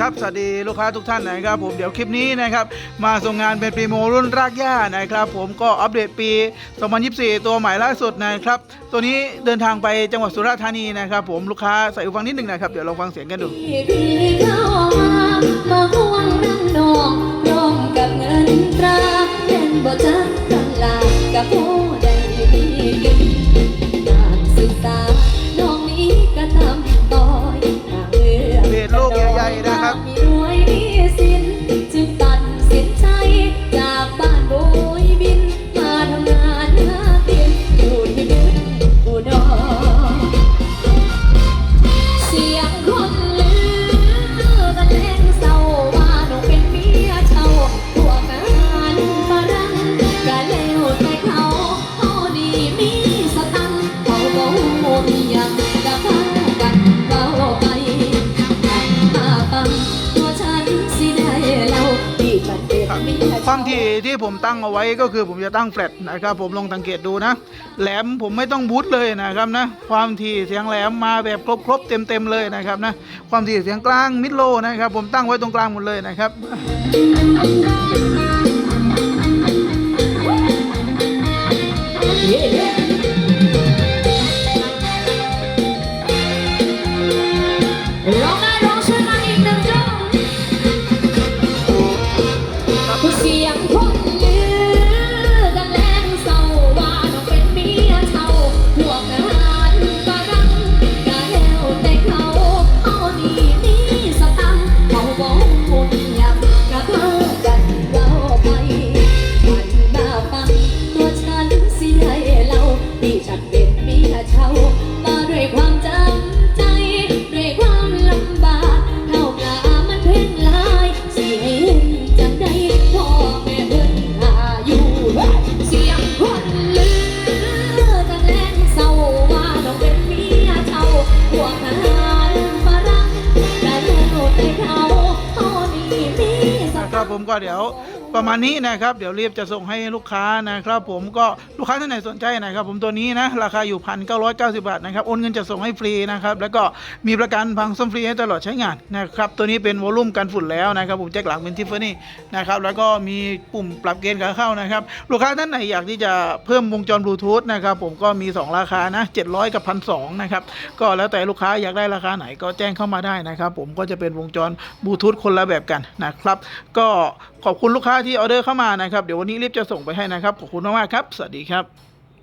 ครับสวัสดีลูกค้าทุกท่านนะครับผมเดี๋ยวคลิปนี้นะครับมาส่งงานเป็นปีโมรุ่นรากหญ้านะครับผมก็อัปเดตปี 2024 ตัวใหม่ล่าสุดนะครับตัวนี้เดินทางไปจังหวัดสุราษฎร์ธานีนะครับผมลูกค้าใส่หูฟังนิดหนึ่งนะครับเดี๋ยวลองฟังเสียงกันดู ความถี่ที่ผมตั้งเอาไว้ก็คือผมจะตั้งแฟลตนะครับ ผมลองสังเกตดูนะ แหลมผมไม่ต้องบูทเลยนะครับนะ ความถี่เสียงแหลมมาแบบครบๆเต็มๆเลยนะครับนะ ความถี่เสียงกลางมิดโลนะครับ ผมตั้งไว้ตรงกลางหมดเลยนะครับ ครับผมก็เดี๋ยว ประมาณนี้นะครับ เดี๋ยวรีบจะส่งให้ลูกค้านะครับผมก็ลูกค้าท่านไหนสนใจนะครับ ผมตัวนี้นะราคาอยู่พันเก้าร้อยเก้าสิบาทนะครับโอนเงินจะส่งให้ฟรีนะครับแล้วก็มีประกันพังซ่อมฟรีให้ตลอดใช้งานนะครับตัวนี้เป็นวอลลุ่มกันฝุ่นแล้วนะครับผมแจ็คหลังเป็นทิฟฟานี่นะครับแล้วก็มีปุ่มปรับเกณฑ์ขาเข้านะครับลูกค้าท่านไหนอยากที่จะเพิ่มวงจรบลูทูธนะครับผมก็มี 2 ราคานะ700 กับ1,200นะครับก็แล้วแต่ลูกค้าอยากได้ราคาไหนก็แจ้งเข้ามาได้นะครับผมก็จะเป็นวงจรบลูทูธคนละแบบกันนะครับก็ขอบคุณลูกค้าที่ออเดอร์เข้ามานะครับ เดี๋ยววันนี้รีบจะส่งไปให้นะครับ ขอบคุณมากๆครับ สวัสดีครับ